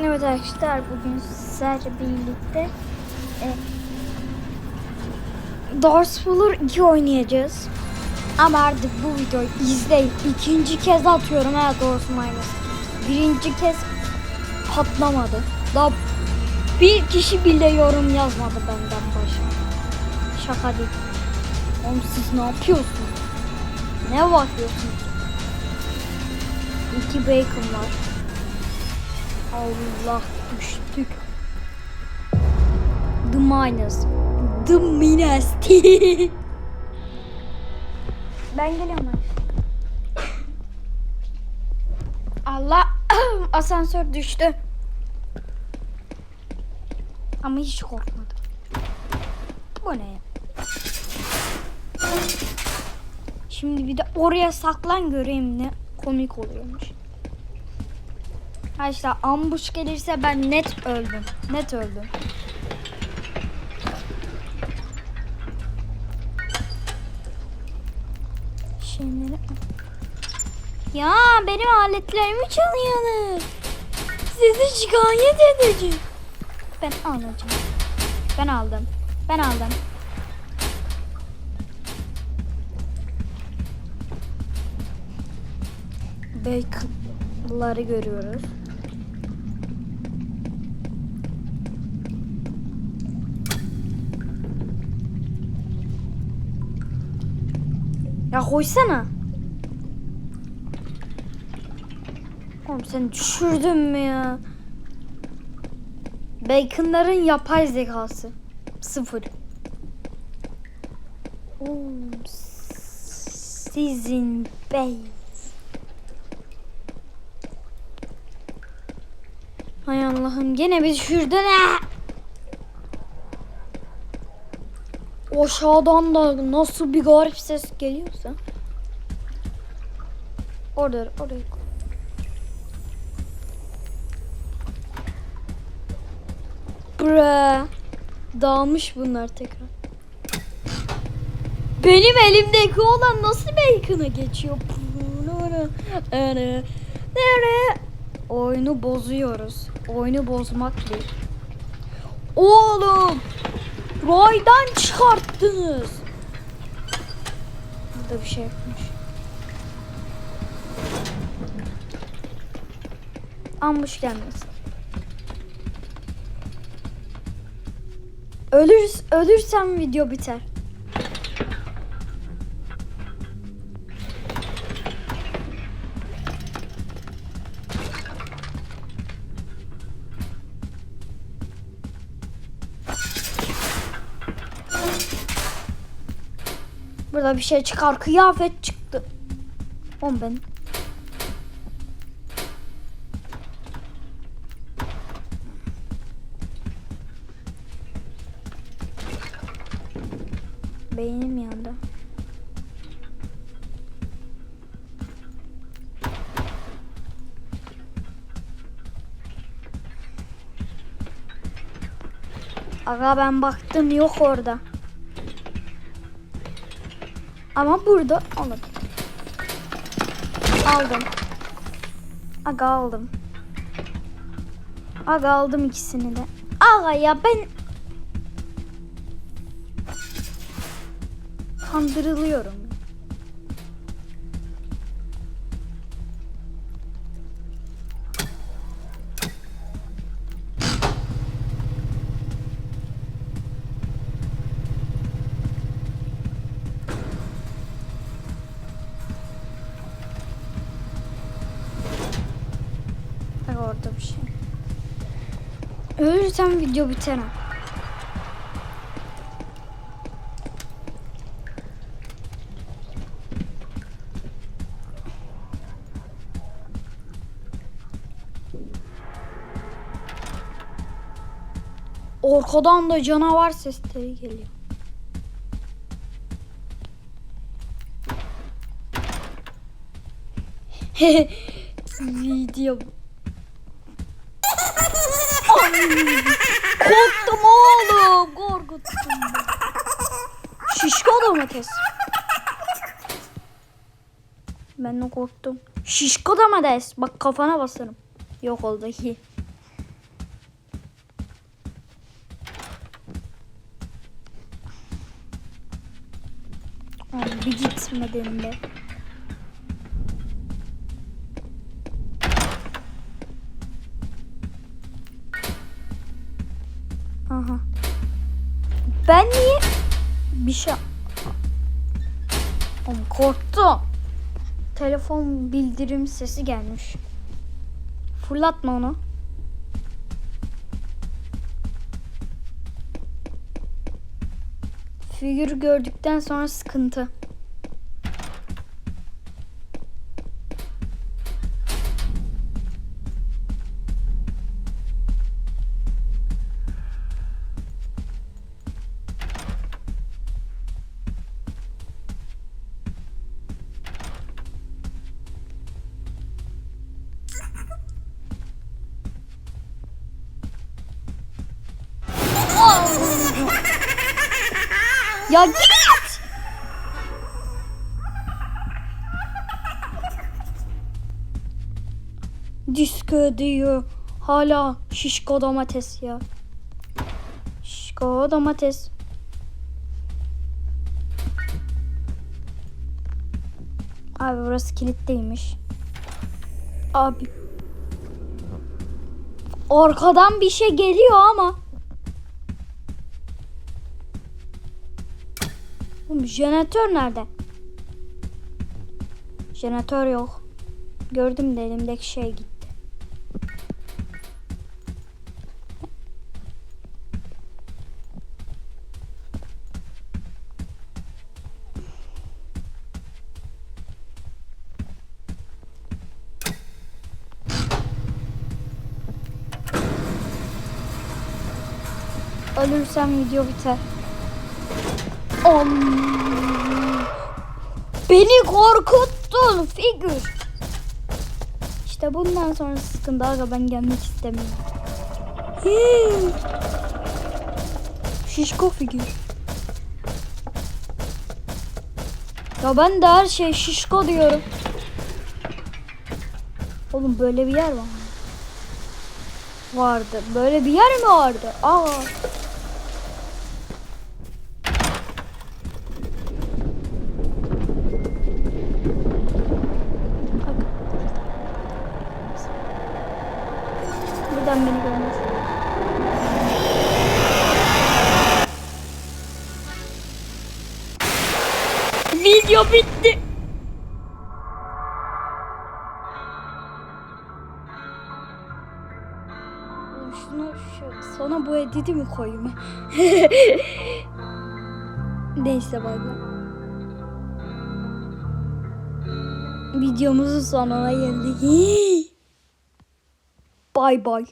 Evet arkadaşlar bugün sizlerle birlikte e, Darth Vader 2 oynayacağız. Ama artık bu videoyu izleyin. İkinci kez atıyorum ha Darth Minus. Birinci kez patlamadı. Daha bir kişi bile yorum yazmadı benden başka. Şaka değil. Oğlum siz ne yapıyorsunuz? Ne bakıyorsunuz? İki bacon var. Allah düştük. The minus. The minus. ben geliyorum. Allah asansör düştü. Ama hiç korkmadım. Bu ne? Şimdi bir de oraya saklan göreyim ne komik oluyormuş. Arkadaşlar ambush gelirse ben net öldüm. Net öldüm. Şimdi Ya benim aletlerimi çalıyorsunuz. Sizi şikayet edeceğim. Ben alacağım. Ben aldım. Ben aldım. Bacon'ları görüyoruz. Ya koysana. Oğlum sen düşürdün mü ya? Bacon'ların yapay zekası. Sıfır. Oğlum sizin bey. Hay Allah'ım gene bir düşürdün ha. Aşağıdan da nasıl bir garip ses geliyorsa. Orada oraya koy. Bre. Dağılmış bunlar tekrar. Benim elimdeki olan nasıl bacon'a geçiyor? Oyunu bozuyoruz. Oyunu bozmak değil. Oğlum! Raydan çıkarttınız. Burada bir şey yapmış. Ambush gelmesin. Ölürüz, ölürsem video biter. Burada bir şey çıkar. Kıyafet çıktı. On ben. Beynim yandı. Aga ben baktım yok orada. Ama burada aldım. Aldım. Aga aldım. Aga aldım ikisini de. Aga ya ben kandırılıyorum. Aga orada bir şey. Ölürsem video biter ha. Arkadan da canavar sesleri geliyor. Video. Ay, korktum oğlum. Korkuttum. Şişko domates. Ben de korktum. Şişko da domates. Bak kafana basarım. Yok oldu ki. Bir gitmeden de. Aha. Ben niye bir şey Oğlum korktum. Telefon bildirim sesi gelmiş. Fırlatma onu. Figürü gördükten sonra sıkıntı. Ya git! Disco diyor. Hala şişko domates ya. Şişko domates. Abi burası kilitliymiş. Abi. Arkadan bir şey geliyor ama. Oğlum jeneratör nerede? Jeneratör yok. Gördüm de elimdeki şey gitti. Ölürsem video biter. Beni korkuttun figür. İşte bundan sonra sıkıntı aga ben gelmek istemiyorum. Hii. Şişko figür. Ya ben de her şey şişko diyorum. Oğlum böyle bir yer var mı? Vardı. Böyle bir yer mi vardı? Aa. Buradan beni görmez. Video bitti. Şunu şu sona bu editi mi koyayım? Neyse valla. Videomuzun sonuna geldik. Bay bay.